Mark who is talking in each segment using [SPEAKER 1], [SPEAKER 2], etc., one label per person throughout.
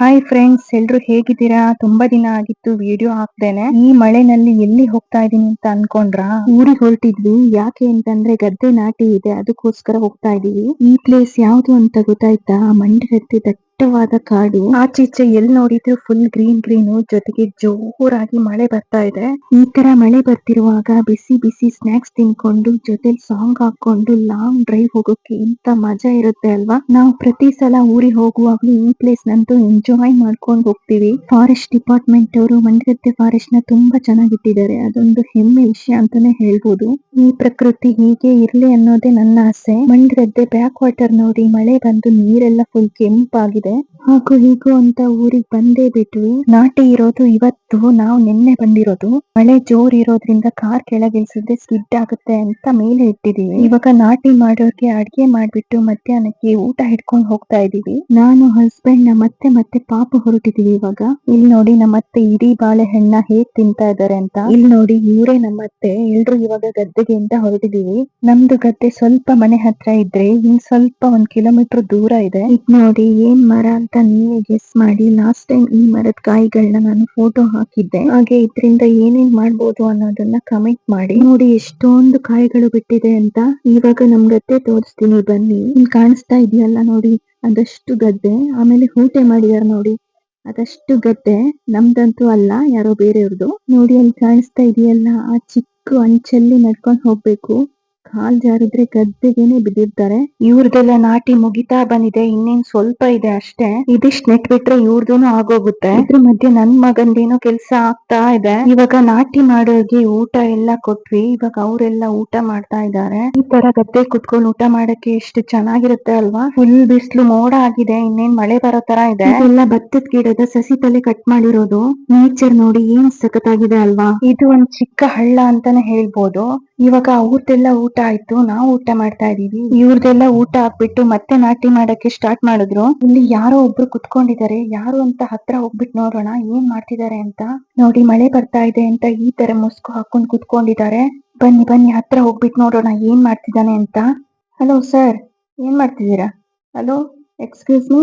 [SPEAKER 1] Hi friends ಎಲ್ರು ಹೇಗಿದ್ದೀರಾ? ತುಂಬಾ ದಿನ ಆಗಿತ್ತು ವಿಡಿಯೋ ಹಾಕ್ದೇನೆ. ಈ ಮಳೆನಲ್ಲಿ ಎಲ್ಲಿ ಹೋಗ್ತಾ ಇದೀನಿ ಅಂತ ಅನ್ಕೊಂಡ್ರಾ? ಊರಿಗೆ ಹೊರಟಿದ್ವಿ. ಯಾಕೆ ಅಂತಂದ್ರೆ ಗದ್ದೆ ನಾಟಿ ಇದೆ, ಅದಕ್ಕೋಸ್ಕರ ಹೋಗ್ತಾ ಇದೀವಿ ಈ ಪ್ಲೇಸ್ ಯಾವ್ದು ಅಂತ ಗೊತ್ತಾಯ್ತಾ? ಮಂಡ್ಯಗದ್ದೆ ದಟ್ಟವಾದ ಕಾಡು. ಆಚೀಚೆ ಎಲ್ ನೋಡಿದ್ರು ಫುಲ್ ಗ್ರೀನ್ ಗ್ರೀನ್ ಜೊತೆಗೆ ಜೋರಾಗಿ ಮಳೆ ಬರ್ತಾ ಇದೆ. ಈ ತರ ಮಳೆ ಬರ್ತಿರುವಾಗ ಬಿಸಿ ಬಿಸಿ ಸ್ನಾಕ್ಸ್ ತಿನ್ಕೊಂಡು ಜೊತೆಲಿ ಸಾಂಗ್ ಹಾಕೊಂಡು ಲಾಂಗ್ ಡ್ರೈವ್ ಹೋಗೋಕೆ ಇಂತ ಮಜಾ ಇರುತ್ತೆ ಅಲ್ವಾ? ನಾವು ಪ್ರತಿ ಸಲ ಊರಿಗೆ ಹೋಗುವಾಗ್ಲೂ ಈ ಪ್ಲೇಸ್ ನಂತೂ ಎಂಜಾಯ್ ಮಾಡ್ಕೊಂಡು ಹೋಗ್ತೀವಿ. ಫಾರೆಸ್ಟ್ ಡಿಪಾರ್ಟ್ಮೆಂಟ್ ಅವರು ಮಂಡಗದ್ದೆ ಫಾರೆಸ್ಟ್ನ ತುಂಬಾ ಚೆನ್ನಾಗಿಟ್ಟಿದ್ದಾರೆ. ಅದೊಂದು ಹೆಮ್ಮೆ ವಿಷಯ ಅಂತಾನೆ ಹೇಳ್ಬೋದು. ಈ ಪ್ರಕೃತಿ ಹೀಗೆ ಇರ್ಲಿ ಅನ್ನೋದೇ ನನ್ನ ಆಸೆ. ಮಂಡಗದ್ದೆ ಬ್ಯಾಕ್ ವಾಟರ್ ನೋಡಿ ಮಳೆ ಬಂದು ನೀರೆಲ್ಲ ಫುಲ್ ಕೆಂಪಾಗಿದೆ. ಹಾಗೂ ಹೀಗೂ ಅಂತ ಊರಿಗೆ ಬಂದೇ ಬಿಟ್ವಿ. ನಾಟಿ ಇರೋದು ಇವತ್ತು, ನಾವು ನಿನ್ನೆ ಬಂದಿರೋದು. ಮಳೆ ಜೋರ್ ಇರೋದ್ರಿಂದ ಕಾರ್ ಕೆಳಗಿಳಿಸಿದ್ರೆ ಸ್ಕಿಡ್ ಆಗುತ್ತೆ ಅಂತ ಮೇಲೆ ಇಟ್ಟಿದೀವಿ. ಇವಾಗ ನಾಟಿ ಮಾಡೋರ್ಗೆ ಅಡ್ಗೆ ಮಾಡ್ಬಿಟ್ಟು ಮಧ್ಯಾಹ್ನಕ್ಕೆ ಊಟ ಹಿಡ್ಕೊಂಡು ಹೋಗ್ತಾ ಇದೀವಿ. ನಾನು ಹಸ್ಬೆಂಡ್ನ ಮತ್ತೆ ಮತ್ತೆ ಪಾಪ ಹೊರಟಿದೀವಿ ಇವಾಗ. ಇಲ್ಲಿ ನೋಡಿ ನಮ್ಮತ್ತೆ ಇಡೀ ಬಾಳೆಹಣ್ಣ ಹೇಗ್ ತಿಂತಾ ಇದಾರೆ ಅಂತ. ಇಲ್ಲಿ ನೋಡಿ ಇವರೇ ನಮ್ಮತ್ತೆ ಎಲ್ರು ಇವಾಗ ಗದ್ದೆಗೆ ಅಂತ ಹೊರಟಿದೀವಿ. ನಮ್ದು ಗದ್ದೆ ಸ್ವಲ್ಪ ಮನೆ ಹತ್ರ ಇದ್ರೆ ಇನ್ ಸ್ವಲ್ಪ ಒಂದ್ ಕಿಲೋಮೀಟರ್ ದೂರ ಇದೆ. ಇದ್ ನೋಡಿ ಏನ್ ಮರ ಅಂತ ನೀವೇ ಗೆಸ್ ಮಾಡಿ. ಲಾಸ್ಟ್ ಟೈಮ್ ಈ ಮರದ ಕಾಯಿಗಳನ್ನ ನಾನು ಫೋಟೋ ಹಾಕಿದ್ದೆ. ಹಾಗೆ ಇದ್ರಿಂದ ಏನೇನ್ ಮಾಡಬಹುದು ಅನ್ನೋದನ್ನ ಕಮೆಂಟ್ ಮಾಡಿ. ನೋಡಿ ಎಷ್ಟೊಂದು ಕಾಯಿಗಳು ಬಿಟ್ಟಿದೆ ಅಂತ ಇವಾಗ ನಮ್ ಗದ್ದೆ ತೋರಿಸ್ತೀನಿ ಬನ್ನಿ. ಇಲ್ಲಿ ಕಾಣಿಸ್ತಾ ಇದೆಯಲ್ಲ ನೋಡಿ, ಅದಷ್ಟು ಗದ್ದೆ. ಆಮೇಲೆ ಹೂಟೆ ಮಾಡಿದಾರೆ ನೋಡಿ, ಅದಷ್ಟು ಗದ್ದೆ. ನಮ್ದಂತೂ ಅಲ್ಲ, ಯಾರೋ ಬೇರೆಯವ್ರದ್ದು. ನೋಡಿ ಅಲ್ಲಿ ಕಾಣಿಸ್ತಾ ಇದೆಯಲ್ಲ, ಆ ಚಿಕ್ಕ ಅಂಚಲ್ಲಿ ನಡ್ಕೊಂಡ್ ಹೋಗ್ಬೇಕು. ಕಾಲ್ ಜಾರಿದ್ರೆ ಗದ್ದೆಗೆನೆ ಬಿದ್ದಿರ್ತಾರೆ. ಇವ್ರದೆಲ್ಲ ನಾಟಿ ಮುಗಿತಾ ಬಂದಿದೆ, ಇನ್ನೇನ್ ಸ್ವಲ್ಪ ಇದೆ ಅಷ್ಟೇ. ಇದಿಷ್ಟ್ ನೆಟ್ ಬಿಟ್ರೆ ಇವ್ರದೂನು ಆಗೋಗುತ್ತೆ. ಇದ್ರ ಮಧ್ಯೆ ನನ್ ಮಗಂದೇನೋ ಕೆಲ್ಸ ಆಗ್ತಾ ಇದೆ. ಇವಾಗ ನಾಟಿ ಮಾಡೋರ್ಗೆ ಊಟ ಎಲ್ಲ ಕೊಟ್ವಿ. ಇವಾಗ ಅವರೆಲ್ಲ ಊಟ ಮಾಡ್ತಾ ಇದ್ದಾರೆ. ಈ ತರ ಗದ್ದೆ ಕುತ್ಕೊಂಡು ಊಟ ಮಾಡಕ್ಕೆ ಎಷ್ಟು ಚೆನ್ನಾಗಿರುತ್ತೆ ಅಲ್ವಾ? ಫುಲ್ ಬಿಸ್ಲು ಮೋಡ ಆಗಿದೆ. ಇನ್ನೇನ್ ಮಳೆ ಬರೋ ತರ ಇದೆ. ಎಲ್ಲ ಭತ್ತದ ಗಿಡದ ಸಸಿ ತಲೆ ಕಟ್ ಮಾಡಿರೋದು. ನೇಚರ್ ನೋಡಿ ಏನ್ ಸಖತ್ತಾಗಿದೆ ಅಲ್ವಾ? ಇದು ಒಂದ್ ಚಿಕ್ಕ ಹಳ್ಳ ಅಂತಾನೆ ಹೇಳ್ಬೋದು. ಇವಾಗ ಅವ್ರದ್ದೆಲ್ಲ ಊಟ ಆಯ್ತು, ನಾವು ಊಟ ಮಾಡ್ತಾ ಇದೀವಿ ಇವ್ರದೆಲ್ಲ ಊಟ ಹಾಕ್ಬಿಟ್ಟು ಮತ್ತೆ ನಾಟಿ ಮಾಡಕ್ಕೆ ಸ್ಟಾರ್ಟ್ ಮಾಡಿದ್ರು. ಇಲ್ಲಿ ಯಾರೋ ಒಬ್ರು ಕುತ್ಕೊಂಡಿದ್ದಾರೆ. ಯಾರು ಅಂತ ಹತ್ರ ಹೋಗ್ಬಿಟ್ಟು ನೋಡೋಣ, ಏನ್ ಮಾಡ್ತಿದ್ದಾರೆ ಅಂತ. ನೋಡಿ, ಮಳೆ ಬರ್ತಾ ಇದೆ ಅಂತ ಈ ತರ ಮುಸ್ಕು ಹಾಕೊಂಡ್ ಕುತ್ಕೊಂಡಿದ್ದಾರೆ. ಬನ್ನಿ ಬನ್ನಿ, ಹತ್ರ ಹೋಗ್ಬಿಟ್ಟು ನೋಡೋಣ, ಏನ್ ಮಾಡ್ತಿದ್ದಾನೆ ಅಂತ. ಹಲೋ ಸರ್ ಏನ್ ಮಾಡ್ತಿದ್ದೀರಾ? Hello excuse me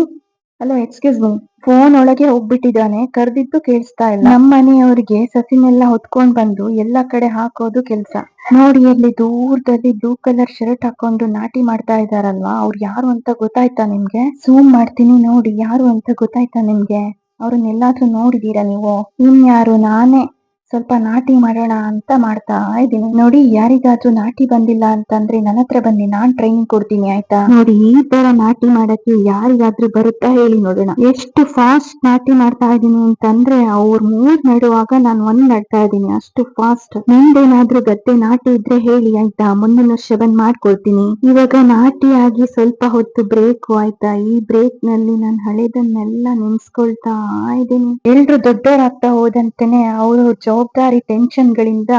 [SPEAKER 1] hello excuse me phone ಒಳಗೆ ಹೋಗ್ಬಿಟ್ಟಿದ್ದಾನೆ. ಕರ್ದಿದ್ದು ಕೇಳಿಸ್ತಾ ಇಲ್ಲ. ನಮ್ಮ ಮನೆಯವ್ರಿಗೆ ಸಸಿನೆಲ್ಲ ಹೊತ್ಕೊಂಡ್ ಬಂದು ಎಲ್ಲಾ ಕಡೆ ಹಾಕೋದು ಕೆಲ್ಸ. ನೋಡಿ ಅಲ್ಲಿ ದೂರದಲ್ಲಿ ಬ್ಲೂ ಕಲರ್ ಶರ್ಟ್ ಹಾಕೊಂಡು ನಾಟಿ ಮಾಡ್ತಾ ಇದಾರಲ್ವಾ? ಅವ್ರು ಯಾರು ಅಂತ ಗೊತ್ತಾಯ್ತಾ ನಿಮ್ಗೆ? ಸೂಮ್ ಮಾಡ್ತೀನಿ ನೋಡಿ, ಯಾರು ಅಂತ ಗೊತ್ತಾಯ್ತಾ ನಿಮ್ಗೆ? ಅವ್ರನ್ನೆಲ್ಲಾದ್ರೂ ನೋಡಿದೀರಾ ನೀವು? ಇನ್ ಯಾರು ನಾನೇ. ಸ್ವಲ್ಪ ನಾಟಿ ಮಾಡೋಣ ಅಂತ ಮಾಡ್ತಾ ಇದ್ದೀನಿ. ನೋಡಿ, ಯಾರಿಗಾದ್ರೂ ನಾಟಿ ಬಂದಿಲ್ಲ ಅಂತಂದ್ರೆ ನನ್ನ ಹತ್ರ ಬನ್ನಿ. ನಾನ್ ಟ್ರೈನಿಂಗ್ ಕೊಡ್ತೀನಿ, ಆಯ್ತಾ? ನೋಡಿ, ಈ ತರ ನಾಟಿ ಮಾಡಕ್ಕೆ ಯಾರಿಗಾದ್ರೂ ಬರುತ್ತಾ ಹೇಳಿ ನೋಡೋಣ. ಎಷ್ಟು ಫಾಸ್ಟ್ ನಾಟಿ ಮಾಡ್ತಾ ಇದ್ದೀನಿ ಅಂತಂದ್ರೆ ಅವ್ರ ಮೂರ್ ನೆಡುವಾಗ ನಾನು ಒಂದ್ ನಡ್ತಾ ಇದ್ದೀನಿ. ಅಷ್ಟು ಫಾಸ್ಟ್ ಮುಂದೇನಾದ್ರೂ ಗದ್ದೆ ನಾಟಿ ಇದ್ರೆ ಹೇಳಿ, ಆಯ್ತಾ? ಮುಂದಿನ ವರ್ಷ ಬಂದ್ ಮಾಡ್ಕೊಡ್ತೀನಿ ಇವಾಗ ನಾಟಿ ಆಗಿ ಸ್ವಲ್ಪ ಹೊತ್ತು ಬ್ರೇಕ್ ಆಯ್ತಾ? ಈ ಬ್ರೇಕ್ನಲ್ಲಿ ನಾನು ಹಳೆದನ್ನೆಲ್ಲ ನೆನ್ಸ್ಕೊಳ್ತಾ ಇದ್ದೀನಿ. ಎಲ್ರು ದೊಡ್ಡವರಾಗ್ತಾ ಹೋದಂತೆನೆ ಅವರು ಜವಾಬ್ದಾರಿ ಟೆನ್ಷನ್ ಗಳಿಂದ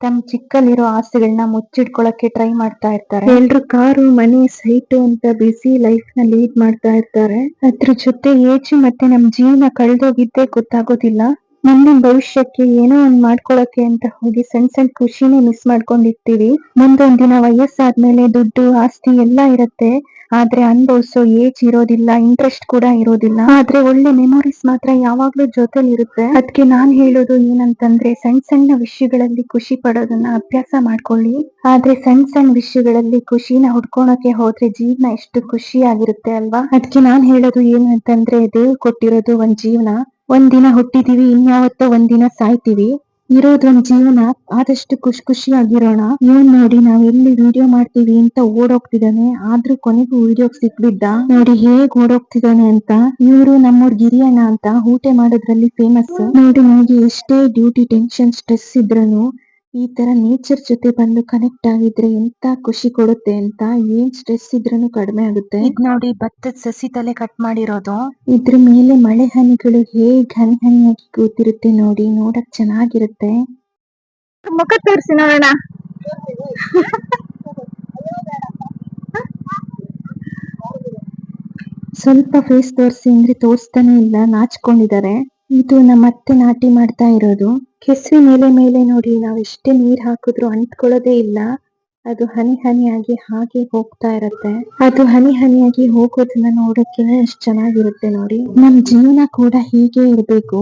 [SPEAKER 1] ತಮ್ಮ ಚಿಕ್ಕಲ್ಲಿರೋ ಆಸೆಗಳನ್ನ ಮುಚ್ಚಿಡ್ಕೊಳಕ್ಕೆ ಟ್ರೈ ಮಾಡ್ತಾ ಇರ್ತಾರೆ. ಎಲ್ರು ಕಾರು, ಮನೆ ಸೈಟು ಅಂತ ಬಿಸಿ ಲೈಫ್ನ ಲೀಡ್ ಮಾಡ್ತಾ ಇರ್ತಾರೆ. ಅದ್ರ ಜೊತೆ ಏಜು ಮತ್ತೆ ನಮ್ ಜೀವನ ಕಳೆದೋಗಿದ್ದೇ ಗೊತ್ತಾಗೋದಿಲ್ಲ. ಮುಂದಿನ ಭವಿಷ್ಯಕ್ಕೆ ಏನೋ ಒಂದ್ ಮಾಡ್ಕೊಳಕ್ಕೆ ಅಂತ ಹೋಗಿ ಸಣ್ಣ ಸಣ್ಣ ಖುಷಿನೇ ಮಿಸ್ ಮಾಡ್ಕೊಂಡಿರ್ತೀವಿ. ಮುಂದೊಂದ್ ದಿನ ವಯಸ್ಸಾದ್ಮೇಲೆ ದುಡ್ಡು, ಆಸ್ತಿ ಎಲ್ಲಾ ಇರತ್ತೆ. ಆದ್ರೆ ಅನುಭವಿಸೋ ಏಜ್ ಇರೋದಿಲ್ಲ ಇಂಟ್ರೆಸ್ಟ್ ಕೂಡ ಇರೋದಿಲ್ಲ. ಆದ್ರೆ ಒಳ್ಳೆ ಮೆಮೊರೀಸ್ ಮಾತ್ರ ಯಾವಾಗ್ಲೂ ಜೊತೆಲಿ ಇರುತ್ತೆ ಅದಕ್ಕೆ ನಾನ್ ಹೇಳೋದು ಏನಂತಂದ್ರೆ ಸಣ್ಣ ಸಣ್ಣ ವಿಷಯಗಳಲ್ಲಿ ಖುಷಿ ಪಡೋದನ್ನ ಅಭ್ಯಾಸ ಮಾಡ್ಕೊಳ್ಳಿ. ಆದ್ರೆ ಸಣ್ಣ ಸಣ್ಣ ವಿಷಯಗಳಲ್ಲಿ ಖುಷಿನ ಹುಡ್ಕೊಳಕ್ಕೆ ಹೋದ್ರೆ ಜೀವನ ಎಷ್ಟು ಖುಷಿಯಾಗಿರುತ್ತೆ ಅಲ್ವಾ? ಅದಕ್ಕೆ ನಾನ್ ಹೇಳೋದು ಏನು ಅಂತಂದ್ರೆ ದೇವ್ರು ಕೊಟ್ಟಿರೋದು ಒಂದ್ ಜೀವನ. ಒಂದಿನ ದಿನ ಹುಟ್ಟಿದೀವಿ, ಇನ್ಯಾವತ್ತೋ ಒಂದಿನ ದಿನ ಸಾಯ್ತೀವಿ. ಇರೋದೊಂದ್ ಜೀವನ ಆದಷ್ಟು ಖುಷಿ ಖುಷಿಯಾಗಿರೋಣ. ಇವ್ನ್ ನೋಡಿ ನಾವ್ ಎಲ್ಲಿ ವಿಡಿಯೋ ಮಾಡ್ತೀವಿ ಅಂತ ಓಡೋಗ್ತಿದ್ದಾನೆ ಆದ್ರೂ ಕೊನೆಗೂ ವಿಡಿಯೋಗ್ ಸಿಕ್ಬಿದ್ದ. ನೋಡಿ ಹೇಗ್ ಓಡೋಗ್ತಿದ್ದಾನೆ ಅಂತ. ಇವ್ರು ನಮ್ಮೂರ್ ಗಿರಿಯಣ್ಣ ಅಂತ ಊಟ ಮಾಡೋದ್ರಲ್ಲಿ ಫೇಮಸ್ ನೋಡಿ ನಮ್ಗೆ ಎಷ್ಟೇ ಡ್ಯೂಟಿ ಟೆನ್ಷನ್ ಸ್ಟ್ರೆಸ್ ಇದ್ರೂನು ಈ ತರ ನೇಚರ್ ಜೊತೆ ಬಂದು ಕನೆಕ್ಟ್ ಆಗಿದ್ರೆ ಎಂತ ಖುಷಿ ಕೊಡುತ್ತೆ ಅಂತ ಏನ್ ಸ್ಟ್ರೆಸ್ ಇದ್ರೂನು ಕಡಿಮೆ ಆಗುತ್ತೆ. ಇದ್ ನೋಡಿ ಭತ್ತದ ಸಸಿ ತಲೆ ಕಟ್ ಮಾಡಿರೋದು. ಇದ್ರ ಮೇಲೆ ಮಳೆ ಹನಿಗಳು ಹೇಗ್ ಹನಿ ಹನಿಯಾಗಿ ಕೂತಿರುತ್ತೆ ನೋಡಿ ನೋಡಕ್ ಚೆನ್ನಾಗಿರುತ್ತೆ.
[SPEAKER 2] ಮುಖ ತೋರಿಸಿ ನೋಡೋಣ.
[SPEAKER 1] ಸ್ವಲ್ಪ ಫೇಸ್ ತೋರಿಸಿ ಅಂದ್ರೆ ತೋರಿಸ್ತಾನೆ ಇಲ್ಲ ನಾಚ್ಕೊಂಡಿದ್ದಾರೆ. ಇದು ನಮ್ಮ ಅತ್ತೆ ನಾಟಿ ಮಾಡ್ತಾ ಇರೋದು. ಕೆಸರಿ ಮೇಲೆ ಮೇಲೆ ನೋಡಿ ನಾವ್ ಎಷ್ಟೇ ನೀರ್ ಹಾಕಿದ್ರು ಅಂಟ್ಕೊಳ್ಳೋದೇ ಇಲ್ಲ. ಅದು ಹನಿ ಹನಿಯಾಗಿ ಹಾಗೆ ಹೋಗ್ತಾ ಇರತ್ತೆ. ಅದು ಹನಿ ಹನಿಯಾಗಿ ಹೋಗೋದನ್ನ ನೋಡಕ್ಕೆನೆ ಎಷ್ಟ್ ಚೆನ್ನಾಗಿರುತ್ತೆ ನೋಡಿ. ನಮ್ ಜೀವನ ಕೂಡ ಹೀಗೆ ಇರ್ಬೇಕು.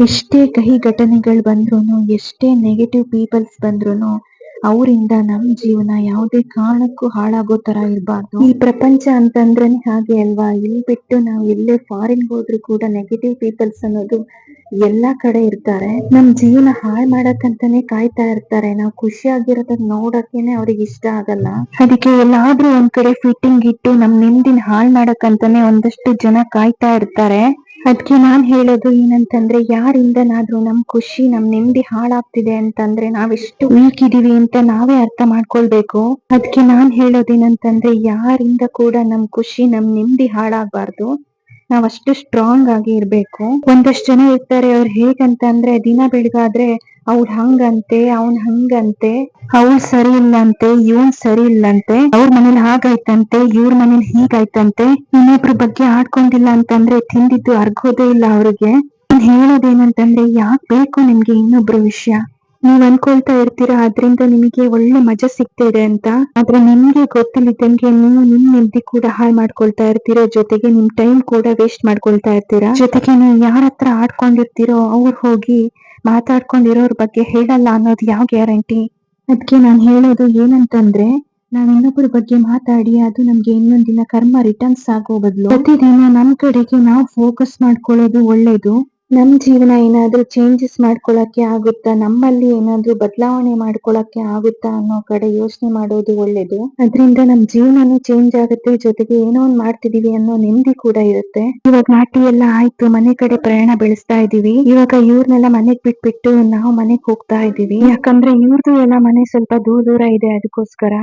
[SPEAKER 1] ಎಷ್ಟೇ ಕಹಿ ಘಟನೆಗಳು ಬಂದ್ರುನು, ಎಷ್ಟೇ ನೆಗೆಟಿವ್ ಪೀಪಲ್ಸ್ ಬಂದ್ರುನು, ಅವರಿಂದ ನಮ್ ಜೀವನ ಯಾವುದೇ ಕಾರಣಕ್ಕೂ ಹಾಳಾಗೋ ತರ ಇರಬಾರ್ದು. ಈ ಪ್ರಪಂಚ ಅಂತಂದ್ರೆ ಹಾಗೆ ಅಲ್ವಾ? ಇಲ್ಲಿ ಬಿಟ್ಟು ನಾವು ಎಲ್ಲೇ ಫಾರಿನ್ ಹೋದ್ರು ಕೂಡ ನೆಗೆಟಿವ್ ಪೀಪಲ್ಸ್ ಅನ್ನೋದು ಎಲ್ಲಾ ಕಡೆ ಇರ್ತಾರೆ. ನಮ್ ಜೀವನ ಹಾಳ್ ಮಾಡಕ್ಕಂತಾನೆ ಕಾಯ್ತಾ ಇರ್ತಾರೆ. ನಾವು ಖುಷಿಯಾಗಿರೋದನ್ನ ನೋಡಕ್ಕೇನೆ ಅವ್ರಿಗೆ ಇಷ್ಟ ಆಗಲ್ಲ. ಅದಕ್ಕೆ ಎಲ್ಲಾದ್ರೂ ಒಂದ್ ಕಡೆ ಫಿಟ್ಟಿಂಗ್ ಇಟ್ಟು ನಮ್ ನೆಮ್ಮದಿನ ಹಾಳ್ ಮಾಡಕ್ಕಂತಾನೆ ಒಂದಷ್ಟು ಜನ ಕಾಯ್ತಾ ಇರ್ತಾರೆ. ಅದಕ್ಕೆ ನಾನ್ ಹೇಳೋದು ಏನಂತಂದ್ರೆ, ಯಾರಿಂದನಾದ್ರೂ ನಮ್ ಖುಷಿ, ನಮ್ ನೆಮ್ಮದಿ ಹಾಳಾಗ್ತಿದೆ ಅಂತಂದ್ರೆ ನಾವೆಷ್ಟು ವೀಕ್ ಇದೀವಿ ಅಂತ ನಾವೇ ಅರ್ಥ ಮಾಡ್ಕೊಳ್ಬೇಕು. ಅದಕ್ಕೆ ನಾನ್ ಹೇಳೋದೇನಂತಂದ್ರೆ, ಯಾರಿಂದ ಕೂಡ ನಮ್ ಖುಷಿ, ನಮ್ ನೆಮ್ಮದಿ ಹಾಳಾಗ್ಬಾರ್ದು. ನಾವ್ ಅಷ್ಟು ಸ್ಟ್ರಾಂಗ್ ಆಗಿ ಇರ್ಬೇಕು. ಒಂದಷ್ಟು ಜನ ಇರ್ತಾರೆ, ಅವ್ರು ಹೇಗಂತ ಅಂದ್ರೆ ದಿನ ಬೆಳಗಾದ್ರೆ ಅವ್ಳ್ ಹಂಗಂತೆ, ಅವ್ನ್ ಹಂಗಂತೆ, ಅವ್ಳ್ ಸರಿ ಇಲ್ಲಂತೆ, ಇವ್ನ್ ಸರಿ ಇಲ್ಲಂತೆ, ಅವ್ರ ಮನೇಲಿ ಹಾಗಾಯ್ತಂತೆ, ಇವ್ರ ಮನೇಲಿ ಹೀಗಾಯ್ತಂತೆ, ಇನ್ನೊಬ್ರ ಬಗ್ಗೆ ಆಡ್ಕೊಂಡಿಲ್ಲ ಅಂತಂದ್ರೆ ತಿಂದಿದ್ದು ಅರ್ಗೋದೇ ಇಲ್ಲ ಅವ್ರಿಗೆ. ನಾನ್ ಹೇಳೋದೇನಂತಂದ್ರೆ ಯಾಕ್ ಬೇಕು ನಿಮ್ಗೆ ಇನ್ನೊಬ್ರ ವಿಷಯ? ನೀವ್ ಅನ್ಕೊಳ್ತಾ ಇರ್ತೀರಾ ಅದ್ರಿಂದ ನಿಮಗೆ ಒಳ್ಳೆ ಮಜಾ ಸಿಗ್ತಾ ಇದೆ ಅಂತ. ಆದ್ರೆ ನಿಮ್ಗೆ ಗೊತ್ತಿಲ್ಲದಂಗೆ ನೀವು ನಿಮ್ ನೆಮ್ಮದಿ ಕೂಡ ಹಾಳ್ ಮಾಡ್ಕೊಳ್ತಾ ಇರ್ತೀರಾ, ಜೊತೆಗೆ ನಿಮ್ ಟೈಮ್ ಕೂಡ ವೇಸ್ಟ್ ಮಾಡ್ಕೊಳ್ತಾ ಇರ್ತೀರಾ. ಜೊತೆಗೆ ನೀವು ಯಾರ ಹತ್ರ ಆಡ್ಕೊಂಡಿರ್ತೀರೋ, ಅವ್ರು ಹೋಗಿ ಮಾತಾಡ್ಕೊಂಡಿರೋರ್ ಬಗ್ಗೆ ಹೇಳಲ್ಲ ಅನ್ನೋದು ಯಾವ ಗ್ಯಾರಂಟಿ? ಅದಕ್ಕೆ ನಾನ್ ಹೇಳೋದು ಏನಂತಂದ್ರೆ ನಾವ್ ಇನ್ನೊಬ್ಬರ ಬಗ್ಗೆ ಮಾತಾಡಿ, ಅದು ನಮ್ಗೆ ಇನ್ನೊಂದಿನ ದಿನ ಕರ್ಮ ರಿಟರ್ನ್ಸ್ ಆಗೋ ಬದಲು ಪ್ರತಿದಿನ ನಮ್ ಕಡೆಗೆ ನಾವು ಫೋಕಸ್ ಮಾಡ್ಕೊಳ್ಳೋದು ಒಳ್ಳೇದು. ನಮ್ ಜೀವನ ಏನಾದ್ರೂ ಚೇಂಜಸ್ ಮಾಡ್ಕೊಳಕ್ಕೆ ಆಗುತ್ತಾ? ನಮ್ಮಲ್ಲಿ ಏನಾದ್ರೂ ಬದಲಾವಣೆ ಮಾಡ್ಕೊಳಕ್ಕೆ ಆಗುತ್ತಾ ಅನ್ನೋ ಕಡೆ ಯೋಚನೆ ಮಾಡೋದು ಒಳ್ಳೇದು. ಅದ್ರಿಂದ ನಮ್ ಜೀವನನೂ ಚೇಂಜ್ ಆಗುತ್ತೆ, ಜೊತೆಗೆ ಏನೋ ಒಂದ್ ಮಾಡ್ತಿದೀವಿ ಅನ್ನೋ ನೆಮ್ಮದಿ ಕೂಡ ಇರುತ್ತೆ. ಇವಾಗ ನಾಟಿ ಎಲ್ಲ ಆಯ್ತು, ಮನೆ ಕಡೆ ಪ್ರಯಾಣ ಬೆಳೆಸ್ತಾ ಇದೀವಿ. ಇವಾಗ ಇವ್ರನ್ನೆಲ್ಲ ಮನೆಗ್ ಬಿಟ್ಬಿಟ್ಟು ನಾವು ಮನೆಗ್ ಹೋಗ್ತಾ ಇದೀವಿ. ಯಾಕಂದ್ರೆ ಇವ್ರದ್ದು ಎಲ್ಲ ಮನೆ ಸ್ವಲ್ಪ ದೂರ ದೂರ ಇದೆ ಅದಕ್ಕೋಸ್ಕರ.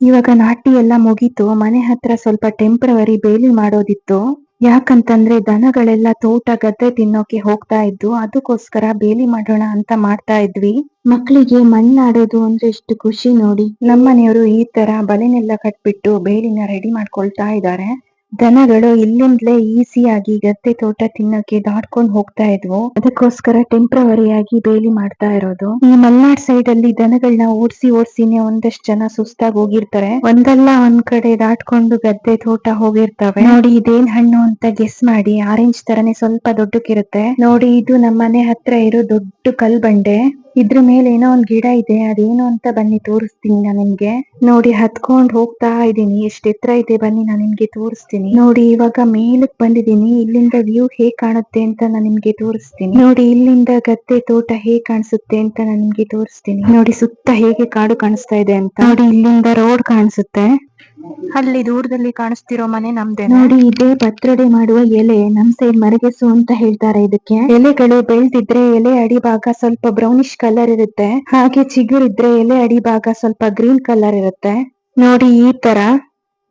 [SPEAKER 1] ಇವಾಗ ನಾಟಿ ಎಲ್ಲ ಮುಗೀತು, ಮನೆ ಹತ್ರ ಸ್ವಲ್ಪ ಟೆಂಪ್ರವರಿ ಬೇಲಿ ಮಾಡೋದಿತ್ತು. ಯಾಕಂತಂದ್ರೆ ದನಗಳೆಲ್ಲ ತೋಟ ಗದ್ದೆ ತಿನ್ನೋಕೆ ಹೋಗ್ತಾ ಇದ್ದು ಅದಕ್ಕೋಸ್ಕರ ಬೇಲಿ ಮಾಡೋಣ ಅಂತ ಮಾಡ್ತಾ ಇದ್ವಿ. ಮಕ್ಕಳಿಗೆ ಮಣ್ಣಾಡೋದು ಅಂದ್ರೆ ಎಷ್ಟು ಖುಷಿ ನೋಡಿ ನಮ್ಮನೆಯವರು ಈ ತರ ಬಲೆನೆಲ್ಲ ಕಟ್ಬಿಟ್ಟು ಬೇಲಿನ ರೆಡಿ ಮಾಡ್ಕೊಳ್ತಾ ಇದ್ದಾರೆ. ದನಗಳು ಇಲ್ಲಿಂದಲೇ ಈಸಿಯಾಗಿ ಗದ್ದೆ ತೋಟ ತಿನ್ನಕ್ಕೆ ದಾಟ್ಕೊಂಡ್ ಹೋಗ್ತಾ ಇದ್ವು. ಅದಕ್ಕೋಸ್ಕರ ಟೆಂಪ್ರವರಿ ಆಗಿ ಬೇಲಿ ಮಾಡ್ತಾ ಇರೋದು. ಈ ಮಲ್ನಾಡ್ ಸೈಡ್ ಅಲ್ಲಿ ದನಗಳನ್ನ ಓಡಿಸಿ ಓಡಿಸಿನೇ ಒಂದಷ್ಟು ಜನ ಸುಸ್ತಾಗಿ ಹೋಗಿರ್ತಾರೆ. ಒಂದಲ್ಲ ಒಂದ್ ಕಡೆ ದಾಟ್ಕೊಂಡು ಗದ್ದೆ ತೋಟ ಹೋಗಿರ್ತವೆ. ನೋಡಿ ಇದೇನ್ ಹಣ್ಣು ಅಂತ ಗೆಸ್ ಮಾಡಿ ಆರೆಂಜ್ ತರನೇ ಸ್ವಲ್ಪ ದೊಡ್ಡಕ್ಕಿರುತ್ತೆ. ನೋಡಿ ಇದು ನಮ್ಮನೆ ಹತ್ರ ಇರೋ ದೊಡ್ಡ ಕಲ್ ಬಂಡೆ ಇದ್ರ ಮೇಲೆ ಏನೋ ಒಂದ್ ಗಿಡ ಇದೆ, ಅದೇನು ಅಂತ ಬನ್ನಿ ತೋರಿಸ್ತೀನಿ ನಾನು ನಿಮ್ಗೆ. ನೋಡಿ, ಹತ್ಕೊಂಡ್ ಹೋಗ್ತಾ ಇದೀನಿ ಎಷ್ಟ್ ಎತ್ತರ ಇದೆ ಬನ್ನಿ ನಾನು ನಿಮ್ಗೆ ತೋರಿಸ್ತೀನಿ. ನೋಡಿ, ಇವಾಗ ಮೇಲಕ್ ಬಂದಿದೀನಿ ಇಲ್ಲಿಂದ ವ್ಯೂ ಹೇಗ್ ಕಾಣುತ್ತೆ ಅಂತ ನಾನು ನಿಮ್ಗೆ ತೋರಿಸ್ತೀನಿ. ನೋಡಿ, ಇಲ್ಲಿಂದ ಗದ್ದೆ ತೋಟ ಹೇಗ್ ಕಾಣಿಸುತ್ತೆ ಅಂತ ನಾನು ನಿಮ್ಗೆ ತೋರಿಸ್ತೀನಿ. ನೋಡಿ, ಸುತ್ತ ಹೇಗೆ ಕಾಡು ಕಾಣಿಸ್ತಾ ಇದೆ ಅಂತ. ನೋಡಿ, ಇಲ್ಲಿಂದ ರೋಡ್ ಕಾಣಿಸುತ್ತೆ. ಅಲ್ಲಿ ದೂರದಲ್ಲಿ ಕಾಣಿಸ್ತಿರೋ ಮನೆ ನಮ್ದೇ ನೋಡಿ ಇದೇ ಬರ್ತಡೇ ಮಾಡುವ ಎಲೆ ನಮ್ ಸೈಡ್ ಮರಗೆಸು ಅಂತ ಹೇಳ್ತಾರೆ ಇದಕ್ಕೆ. ಎಲೆಗಳು ಬೆಳ್ದಿದ್ರೆ ಎಲೆ ಅಡಿಭಾಗ ಸ್ವಲ್ಪ ಬ್ರೌನಿಶ್ ಕಲರ್ ಇರುತ್ತೆ. ಹಾಗೆ ಚಿಗುರಿದ್ರೆ ಎಲೆ ಅಡಿಭಾಗ ಸ್ವಲ್ಪ ಗ್ರೀನ್ ಕಲರ್ ಇರುತ್ತೆ. ನೋಡಿ, ಈ ತರ.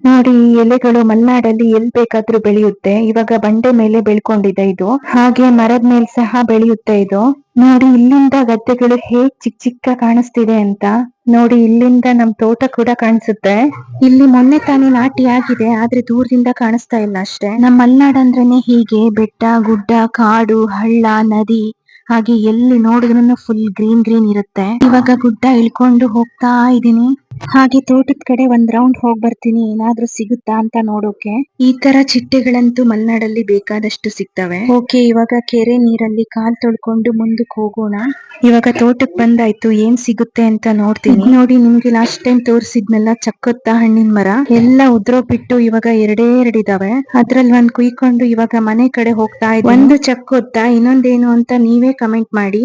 [SPEAKER 1] ನೋಡಿ, ಈ ಎಲೆಗಳು ಮಲ್ನಾಡಲ್ಲಿ ಎಲ್ ಬೇಕಾದ್ರೂ ಬೆಳೆಯುತ್ತೆ. ಇವಾಗ ಬಂಡೆ ಮೇಲೆ ಬೆಳ್ಕೊಂಡಿದೆ ಇದು. ಹಾಗೆ ಮರದ ಮೇಲೆ ಸಹ ಬೆಳೆಯುತ್ತೆ ಇದು. ನೋಡಿ, ಇಲ್ಲಿಂದ ಗದ್ದೆಗಳು ಹೇಗ್ ಚಿಕ್ಕ ಚಿಕ್ಕ ಕಾಣಿಸ್ತಿದೆ ಅಂತ. ನೋಡಿ, ಇಲ್ಲಿಂದ ನಮ್ ತೋಟ ಕೂಡ ಕಾಣಿಸುತ್ತೆ. ಇಲ್ಲಿ ಮೊನ್ನೆ ತಾನೇ ನಾಟಿ ಆಗಿದೆ, ಆದ್ರೆ ದೂರದಿಂದ ಕಾಣಿಸ್ತಾ ಇಲ್ಲ ಅಷ್ಟೇ. ನಮ್ ಮಲ್ನಾಡ್ ಅಂದ್ರೇನೆ ಹೀಗೆ, ಬೆಟ್ಟ, ಗುಡ್ಡ, ಕಾಡು, ಹಳ್ಳ, ನದಿ, ಹಾಗೆ ಎಲ್ಲಿ ನೋಡಿದ್ರು ಫುಲ್ ಗ್ರೀನ್ ಗ್ರೀನ್ ಇರುತ್ತೆ. ಇವಾಗ ಗುಡ್ಡ ಇಳ್ಕೊಂಡು ಹೋಗ್ತಾ ಇದೀನಿ. ಹಾಗೆ ತೋಟದ ಕಡೆ ಒಂದ್ ರೌಂಡ್ ಹೋಗ್ ಬರ್ತೀನಿ. ಏನಾದ್ರೂ ಸಿಗುತ್ತಾ ಅಂತ ನೋಡೋಕೆ. ಈ ತರ ಚಿಟ್ಟೆಗಳಂತೂ ಮಲ್ನಾಡಲ್ಲಿ ಬೇಕಾದಷ್ಟು ಸಿಗ್ತವೆ. ಓಕೆ ಇವಾಗ ಕೆರೆ ನೀರಲ್ಲಿ ಕಾಲ್ ತೊಳ್ಕೊಂಡು ಮುಂದಕ್ಕೆ ಹೋಗೋಣ. ಇವಾಗ ತೋಟಕ್ ಬಂದಾಯ್ತು. ಏನ್ ಸಿಗುತ್ತೆ ಅಂತ ನೋಡ್ತೀನಿ. ನೋಡಿ ನಿಮ್ಗೆ ಲಾಸ್ಟ್ ಟೈಮ್ ತೋರಿಸಿದ್ನಲ್ಲ ಚಕ್ಕೊತ್ತ ಹಣ್ಣಿನ ಮರ? ಎಲ್ಲ ಉದ್ರೋಗ್ಬಿಟ್ಟು ಇವಾಗ ಎರಡೇ ಎರಡಿದಾವೆ. ಅದ್ರಲ್ಲಿ ಒಂದ್ ಕುಯ್ಕೊಂಡು ಇವಾಗ ಮನೆ ಕಡೆ ಹೋಗ್ತಾ ಇದೆ ಒಂದು ಚಕ್ಕೊತ್ತ ಇನ್ನೊಂದೇನು ಅಂತ ನೀವೇ ಕಮೆಂಟ್ ಮಾಡಿ.